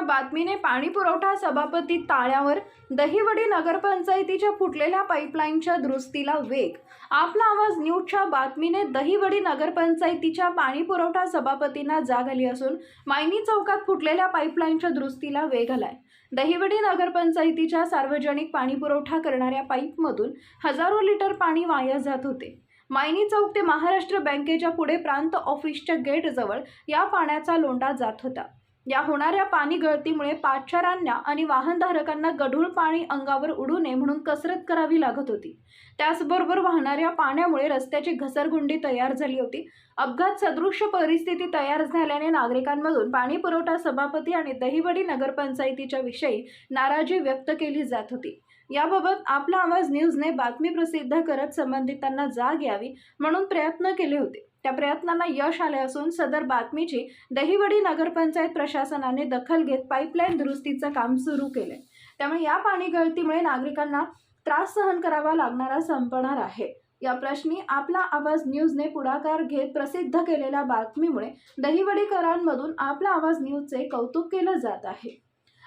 बातमीने पाणी पुरवठा सभापती ताळ्यावर दहिवडी नगरपंचायतीच्या फुटलेल्या पाईपलाईनच्या दुरुस्तीला वेग. आपला आवाज न्यूजच्या बातमीने दहिवडी नगरपंचायतीच्या पाणी पुरवठा सभापतींना जाग आली असून मायनी चौकात फुटलेल्या पाईपलाईनच्या दुरुस्तीला वेग आलाय. दहिवडी नगरपंचायतीच्या सार्वजनिक पाणी पुरवठा करणाऱ्या पाईपमधून हजारो लिटर पाणी वाया जात होते. मायनी चौक ते महाराष्ट्र बँकेच्या पुढे प्रांत ऑफिसच्या गेटजवळ या पाण्याचा लोंढा जात होता. या होणाऱ्या पाणी गळतीमुळे पादचारांना आणि वाहनधारकांना गढूळ पाणी अंगावर उडू नये म्हणून कसरत करावी लागत होती. त्याचबरोबर वाहणाऱ्या पाण्यामुळे रस्त्याची घसरगुंडी तयार झाली होती. अपघात सदृश्य परिस्थिती तयार झाल्याने नागरिकांमधून पाणी पुरवठा सभापती आणि दहिवडी नगरपंचायतीच्या विषयी नाराजी व्यक्त केली जात होती. याबाबत आपला आवाज न्यूजने बातमी प्रसिद्ध करत संबंधितांना जाग यावी म्हणून प्रयत्न केले होते. त्या प्रयत्नांना यश आले असून सदर बातमीची दहिवडी नगरपंचायत प्रशासनाने दखल घेत पाईपलाईन दुरुस्तीचं काम सुरू केले त्यामुळे या पाणी गळतीमुळे नागरिकांना त्रास सहन करावा लागणारा संपणार आहे. या प्रश्नी आपला आवाज न्यूजने पुढाकार घेत प्रसिद्ध केलेल्या बातमीमुळे दहिवडीकरांमधून आपला आवाज न्यूजचे कौतुक केलं जात आहे.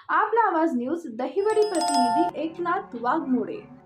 आपला आवाज न्यूज दहिवडी प्रतिनिधी एकनाथ वाघमोडे.